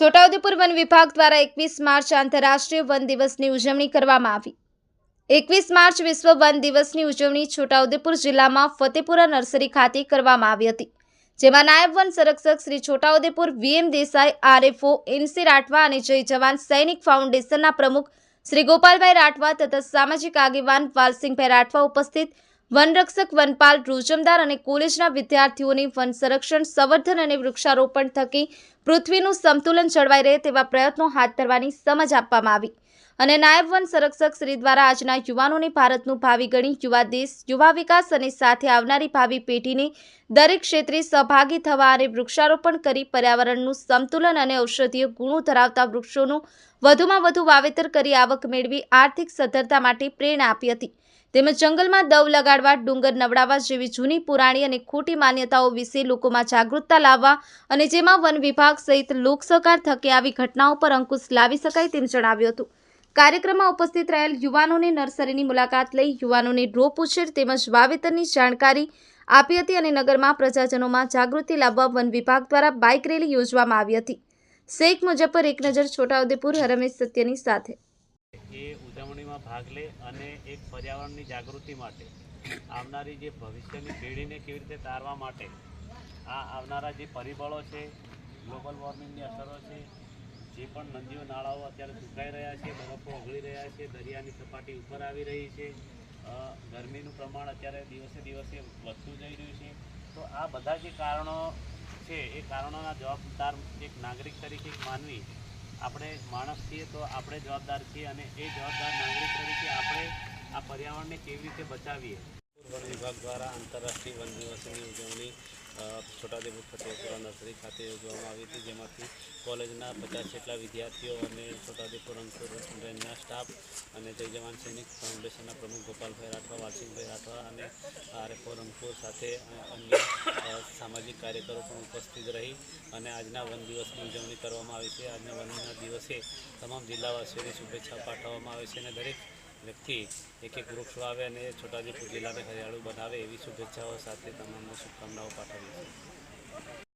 Chhota Udepur one વિભાગ દ્વારા એકવીસ માર્ચ આંતરરાષ્ટ્રીય વન દિવસની ઉજવણી કરવામાં આવી. એકવીસ માર્ચ વિશ્વ વન દિવસની ઉજવણી છોટાઉદેપુર જિલ્લામાં ફતેપુરા નર્સરી ખાતે કરવામાં આવી હતી, જેમાં નાયબ વન સંરક્ષક Shri Chhota Udepur VM Desai, RFO, NC Rathwa અને જય જવાન સૈનિક ફાઉન્ડેશનના પ્રમુખ શ્રી ગોપાલભાઈ રાઠવા તથા સામાજિક આગેવાન વાલસિંહભાઈ રાઠવા ઉપસ્થિત વનરક્ષક વનપાલ રોજમદાર અને કોલેજના વિદ્યાર્થીઓને વન સંરક્ષણ, સંવર્ધન અને વૃક્ષારોપણ થકી પૃથ્વીનું સંતુલન જળવાઈ રહે તેવા પ્રયત્નો હાથ ધરવાની સમજ આપવામાં આવી. અને નાયબ વન સંરક્ષક શ્રી દ્વારા આજના યુવાનોને ભારતનું ભાવિ ગણી યુવા દેશ, યુવા વિકાસ અને સાથે આવનારી ભાવિ પેઢીને દરેક ક્ષેત્રે સહભાગી થવા અને વૃક્ષારોપણ કરી પર્યાવરણનું સંતુલન અને ઔષધીય ગુણો ધરાવતા વૃક્ષોનું વધુમાં વધુ વાવેતર કરી આવક મેળવી આર્થિક સદ્ધરતા માટે પ્રેરણા આપી હતી. તેમજ જંગલમાં દવ લગાડવા, ડુંગર નવડાવવા જેવી જૂની પુરાણી અને ખોટી માન્યતાઓ વિશે લોકોમાં જાગૃતતા લાવવા અને જેમાં વન વિભાગ સહિત લોકસહકાર થકી આવી ઘટનાઓ પર અંકુશ લાવી શકાય તેમ જણાવ્યું હતું. કાર્યક્રમમાં ઉપસ્થિત રહેલ યુવાનોને નર્સરીની મુલાકાત લઈ યુવાનોને ડ્રો ઉછેર તેમજ વાવેતરની જાણકારી આપી હતી અને નગરમાં પ્રજાજનોમાં જાગૃતિ લાવવા વન વિભાગ દ્વારા બાઇક રેલી યોજવામાં આવી હતી. શેખ મુજફ્ફર એક નજર છોટાઉદેપુર, હરમેશ સત્યની સાથે. ભાગ લે અને એક પર્યાવરણની જાગૃતિ માટે આવનારી જે ભવિષ્યની પેઢીને કેવી રીતે તારવા માટે આ આવનારા જે પરિબળો છે, ગ્લોબલ વોર્મિંગની અસરો છે જે પણ નદીઓ, નાળાઓ અત્યારે સુકાઈ રહ્યા છે, બરફો ઓગળી રહ્યા છે, દરિયાની સપાટી ઉપર આવી રહી છે. ગરમીનું પ્રમાણ અત્યારે દિવસે દિવસે વધતું જઈ રહ્યું છે. તો આ બધા જે કારણો છે, એ કારણોના જવાબદાર એક નાગરિક તરીકે માનવી આપણે માણસ છીએ તો આપણે જવાબદાર છીએ અને એ જવાબદાર નાગરિક તરીકે આપણે આ પર્યાવરણને કેવી રીતે બચાવીએ? વન વિભાગ દ્વારા આંતરરાષ્ટ્રીય વન દિવસની ઉજવણી છોટાઉદેપુર ફતેપુરા નર્સરી ખાતે યોજવામાં આવી હતી, જેમાંથી કોલેજના પચાસ જેટલા વિદ્યાર્થીઓ અને છોટાઉદેપુર અંકુર રેન્જના સ્ટાફ અને જય જવાન સૈનિક ફાઉન્ડેશનના પ્રમુખ ગોપાલભાઈ રાઠવા, વાલસિંહભાઈ રાઠવા અને આરએફઓ રંગપુર સાથે અન્ય સામાજિક કાર્યકરો પણ ઉપસ્થિત રહી અને આજના વન દિવસની ઉજવણી કરવામાં આવી છે. આજના વનના દિવસે તમામ જિલ્લાવાસીઓને શુભેચ્છા પાઠવવામાં આવે છે અને દરેક વ્યક્તિ એક એક વૃક્ષ વાવે અને છોટાઉદેપુર જિલ્લાને હરિયાળું બનાવે એવી શુભેચ્છાઓ સાથે તમામને શુભકામનાઓ પાઠવી છીએ.